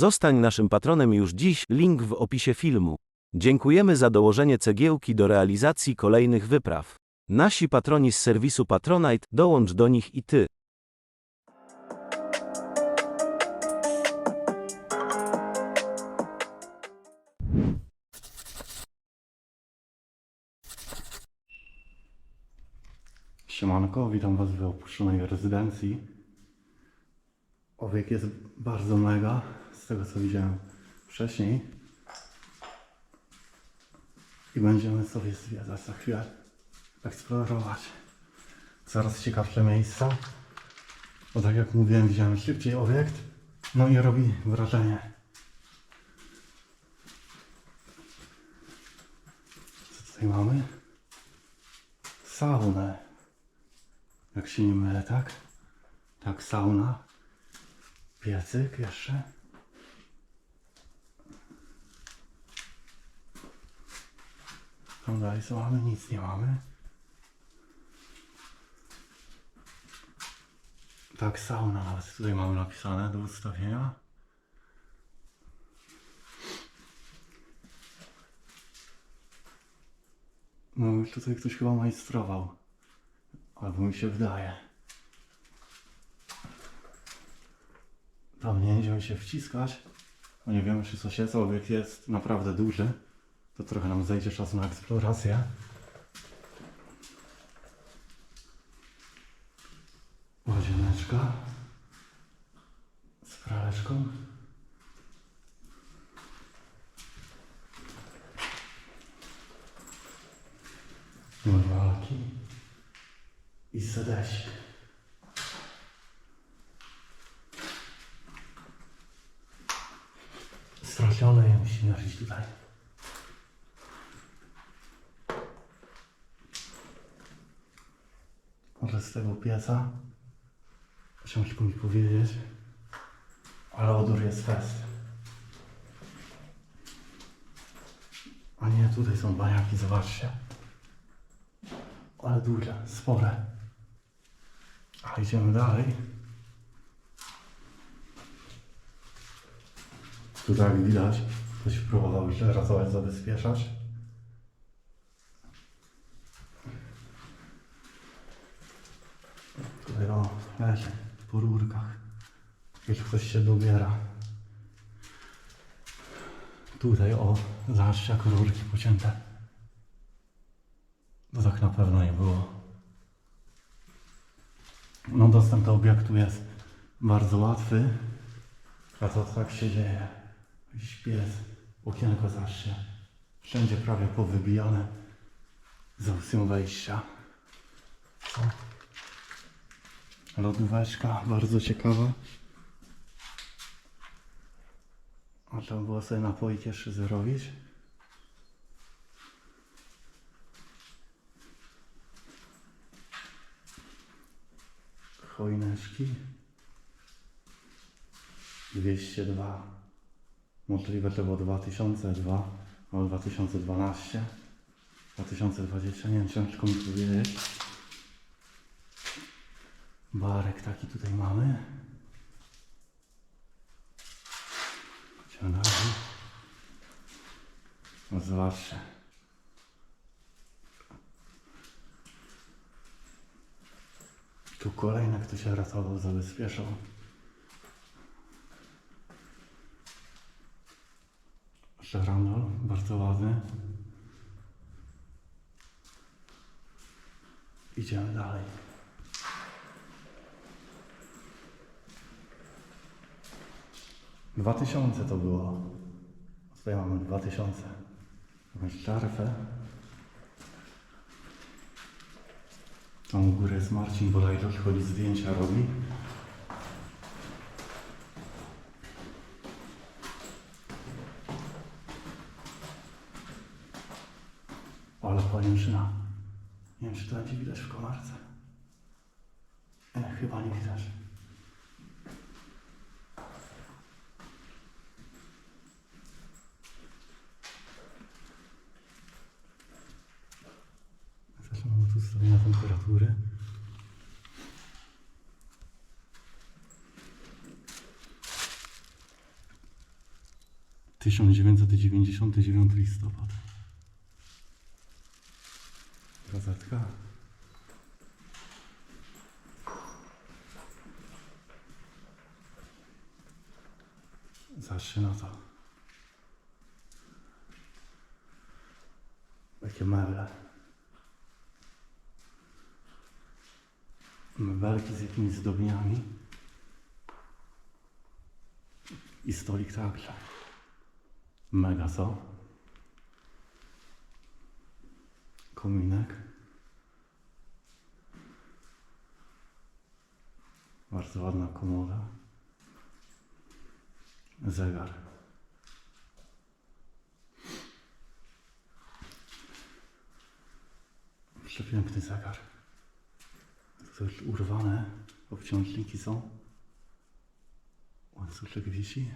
Zostań naszym patronem już dziś, link w opisie filmu. Dziękujemy za dołożenie cegiełki do realizacji kolejnych wypraw. Nasi patroni z serwisu Patronite, dołącz do nich i ty. Siemanko, witam Was w opuszczonej rezydencji. Owiek jest bardzo mega, z tego co widziałem wcześniej. I będziemy sobie zwiedzać za chwilę, eksplorować coraz ciekawsze miejsca. Bo tak jak mówiłem, widziałem szybciej obiekt, no i robi wrażenie. Co tutaj mamy? Saunę. Jak się nie mylę, tak? Tak, sauna. Piecyk jeszcze. Tam dalej co mamy? Nic nie mamy. Tak, sauna nawet tutaj mamy napisane do ustawienia. No tutaj ktoś chyba majstrował. Albo mi się wydaje. Tam nie będziemy się wciskać, bo nie wiemy czy coś jest, obiekt jest naprawdę duży. To trochę nam zejdzie czasu na eksplorację. Łazieneczka z praleczką. Normalki i sedesik. Straszone musimy robić tutaj. Może z tego pieca ciężko mi powiedzieć, ale odór jest fest. A nie, tutaj są baniaki, zobaczcie. Ale duże, spore. A idziemy dalej. Tu tak widać, ktoś próbował już ratować, zabezpieczać. Tutaj o, leży po rurkach. Już ktoś się dobiera. Tutaj o, zobaczcie jak rurki pocięte. To tak na pewno nie było. No dostęp do obiektu jest bardzo łatwy. A to tak się dzieje. Pies, okienko zawsze. Wszędzie prawie powybijane z opcją wejścia. Lodóweczka, bardzo ciekawa. Można było sobie napoić jeszcze zrobić. Chojneczki. 202. Możliwe to było 2002 albo 2012. 2020, nie wiem, ciężko mi powiedzieć. Barek taki tutaj mamy. Dalej. No zobaczcie. Tu kolejny, kto się ratował, zabezpieczał. Żerandol, bardzo ładny. Idziemy dalej. Dwa tysiące to było. Tutaj mamy dwa tysiące. Jakąś czarfę. Tam u góry jest Marcin Bolajczak, chodzi zdjęcia robi. Ale pajęczyna. Nie wiem, czy to będzie widać w komarce. Nie, chyba nie widać. Też mamy tu ustawienia temperatury. 1999 listopad. Gazetka. Zacznie na to. Takie meble. Mebelki z jakimiś zdobieniami. I stolik także. Mega co? Kominek. Bardzo ładna komoda. Zegar. Przepiękny zegar. Urwane obciążniki są. Łańcuszek wisi.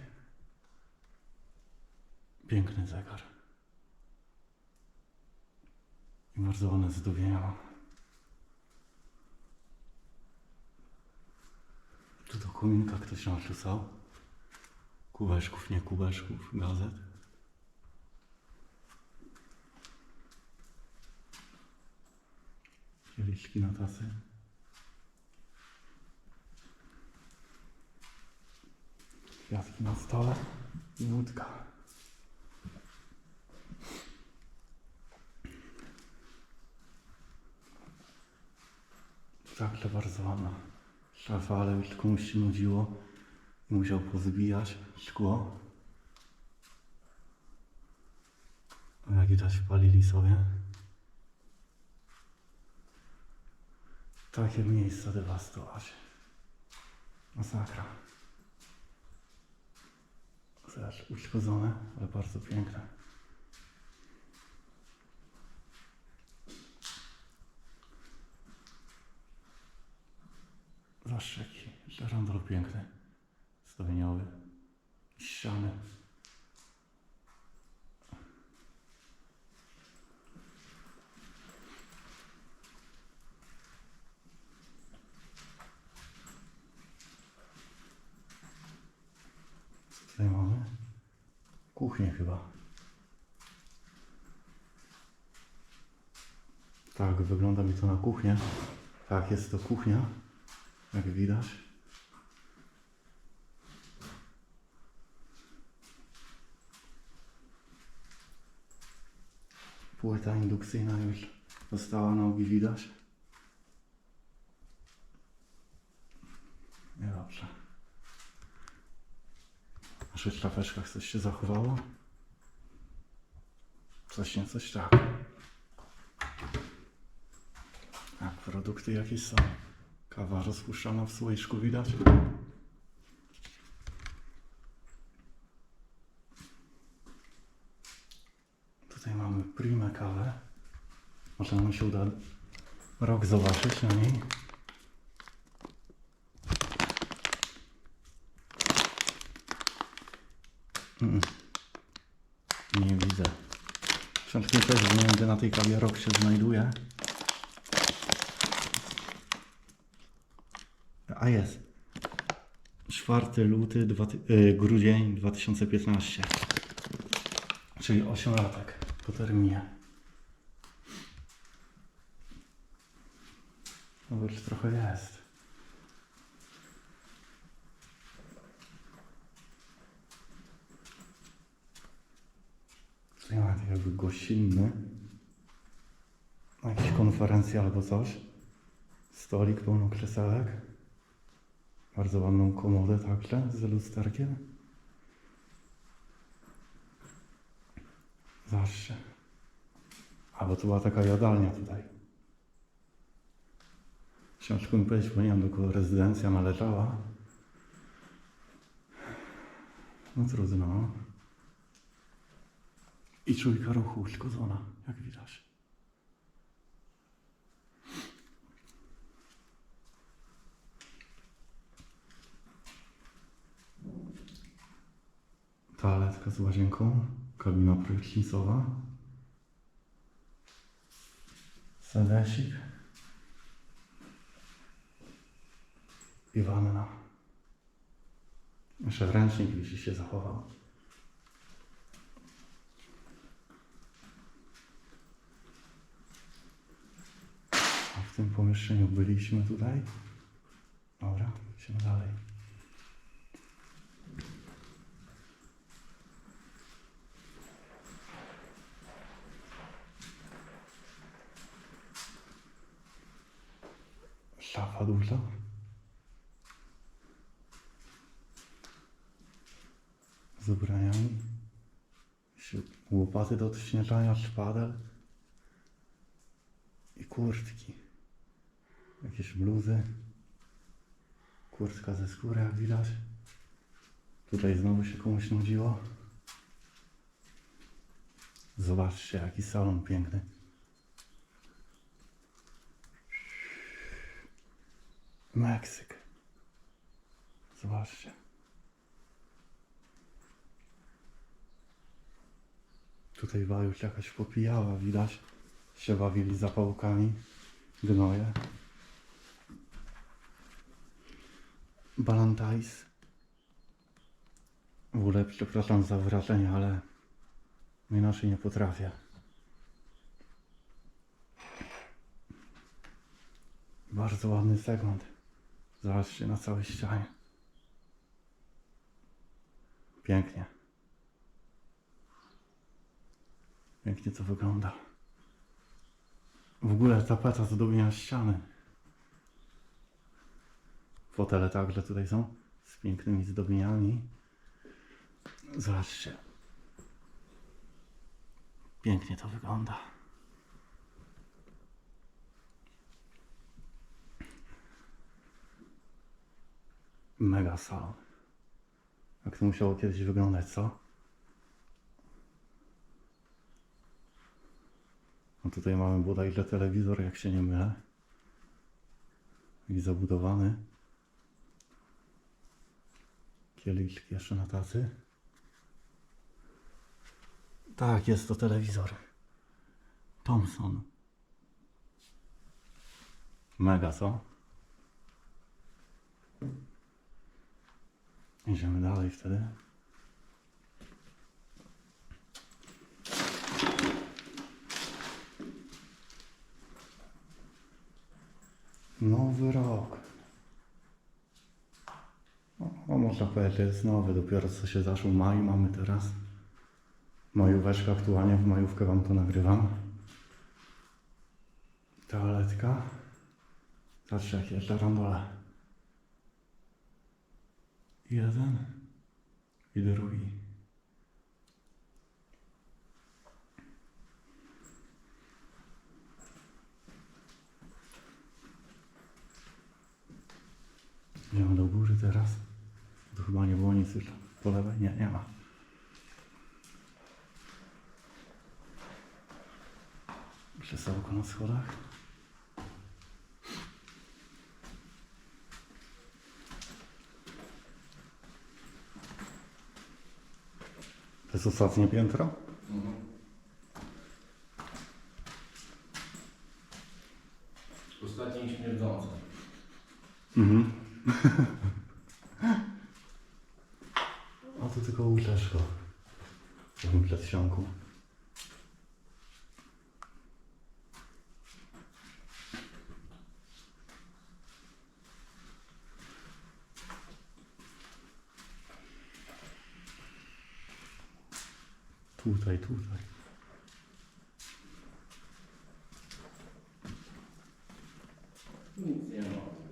Piękny zegar. I bardzo ładne zdobienia. Tu do kominka ktoś narzucał. Kubeczków, nie kubeczków, gazet. Kieliszki na tasy. Kwiatki na stole i łódka. Także bardzo ładna szafa, ale już komuś się nudziło i musiał pozbijać szkło. A jak widać wpalili sobie. Takie miejsca dewastować. Masakra. Też uszkodzone, ale bardzo piękne. Zaszczeki, żerandol piękny, zdobieniowy, ściany. Tutaj mamy? Kuchnię chyba. Tak, wygląda mi to na kuchnię. Tak, jest to kuchnia, jak widać. Płyta indukcyjna już została na ogi widać. Niedobrze. W naszych szafeczkach coś się zachowało? Coś nie, coś tak. Tak, produkty jakieś są. Kawa rozpuszczana w słoiczku widać. Tutaj mamy primę kawę. Może nam się uda rok zobaczyć na niej. Mm. Nie widzę. Książki też nie wiem, gdzie na tej kawie rok się znajduje. A jest. 4 luty, dwa, y, grudzień 2015. Czyli 8 latek po terminie. No już trochę jest. Mamy tak jakby gościnny. Na jakiejś konferencji albo coś. Stolik pełno krzesełek. Bardzo ładną komodę także z lusterkiem. Zawsze. A bo to była taka jadalnia tutaj. Ciężko mi powiedzieć, bo nie wiem do rezydencja należała. No trudno. I czujka ruchu uszkodzona, jak widać. toaletka z łazienką, kabina prysznicowa, sedesik i wanna. Jeszcze ręcznik wisi się zachował. A w tym pomieszczeniu byliśmy tutaj. Dobra, idziemy dalej. Łopaty do odśnieżania, szpadel. I kurtki. Jakieś bluzy. Kurtka ze skóry, jak widać. Tutaj znowu się komuś nudziło. Zobaczcie, jaki salon piękny. Meksyk. Zobaczcie. Tutaj już jakaś popijała, widać. Się bawili zapałkami. Gnoje. Balantajs. W ogóle przepraszam za wrażenie, ale inaczej nie potrafię. Bardzo ładny segment. Zobaczcie na całej ścianie. Pięknie. Pięknie to wygląda. W ogóle tapeta zdobienia ściany. Fotele także tutaj są z pięknymi zdobieniami. Zobaczcie. Pięknie to wygląda. Mega salon. Jak to musiało kiedyś wyglądać, co? No tutaj mamy bodajże telewizor, jak się nie mylę. I zabudowany. Kieliszki jeszcze na tacy. Tak, jest to telewizor. Thomson. Mega, co? Idziemy dalej wtedy. Nowy rok. O, o, można powiedzieć, jest nowy. Dopiero co się zaczął maj, mamy teraz majóweczkę aktualnie. W majówkę wam to nagrywam. Toaletka. Zobaczcie, jakie żarandole. Jeden i drugi. Idziemy do góry teraz. Tu chyba nie było nic już po lewej. Nie, nie ma. Krzesełko na schodach. To jest ostatnie piętro? Ostatnie i śmierdzące. Mhm. A tu tylko łóżeczko. W tym przedsionku. Tutaj, tutaj. Nic nie ma.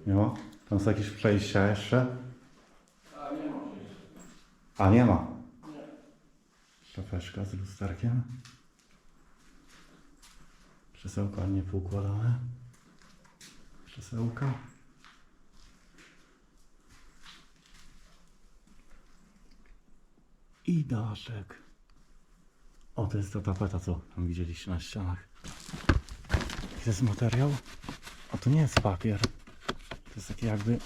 Nie ma? Tam są jakieś przejścia jeszcze? A nie ma. A nie ma. Nie. Szafeczka z lusterkiem. Krzesełka ładnie poukładane. Krzesełka. I daszek. O, to jest ta tapeta, co tam widzieliście na ścianach. I to jest materiał? A to nie jest papier. To jest takie jakby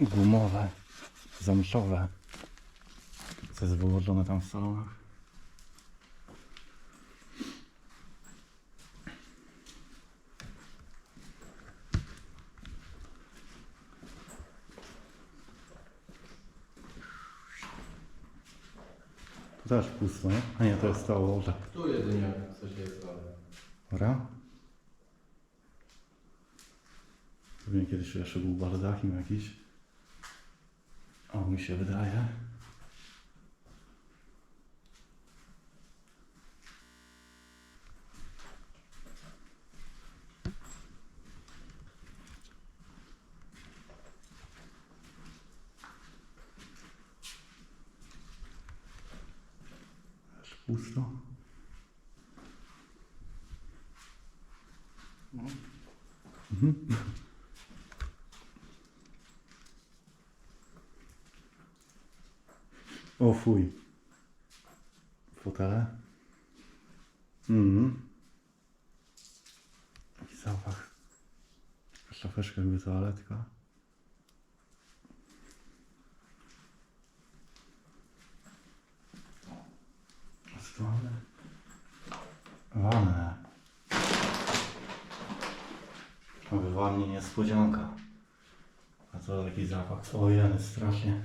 gumowe, zamszowe. Co jest wyłożone tam w salonach. Też pusto, nie? A nie, to jest to łoże. Tu jedynie coś jest, ale... Dobra. Pewnie kiedyś jeszcze był baldachim jakiś. O, mi się wydaje. Aż pusto. O fuj. Fotele. Mhm. Taki zapach. Szafeczka jakby toaletka. Stole. Wanne. A w wannie niespodzianka. A co taki zapach? O jeny, strasznie.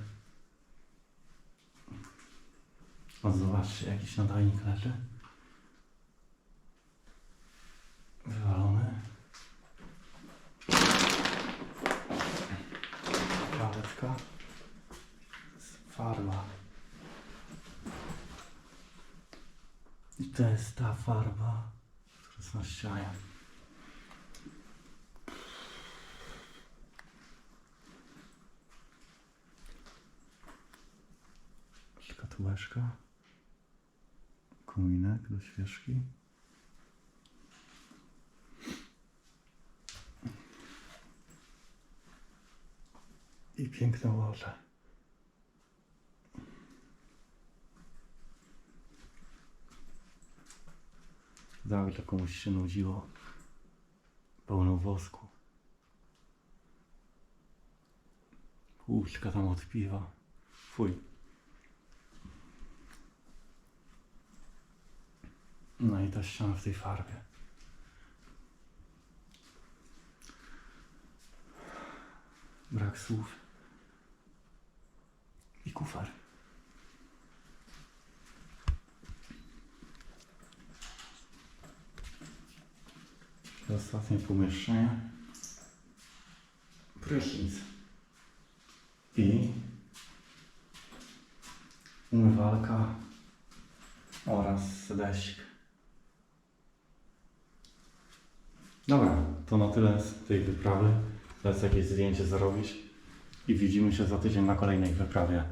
O, zobaczcie, jakiś nadajnik leży. Wywalony. Paletka. Farba. I to jest ta farba, która jest na ścianie. Szkatułeczka. Kominek do świeżki. I piękne łoże. Że komuś się nudziło. Pełno wosku. Łóżka tam od piwa. Fuj. No i ta ściana w tej farbie. Brak słów. I kufer. I Ostatnie pomieszczenie. Prysznic. I umywalka oraz sedesik. Dobra, to na tyle z tej wyprawy. Teraz jakieś zdjęcie zrobić i widzimy się za tydzień na kolejnej wyprawie.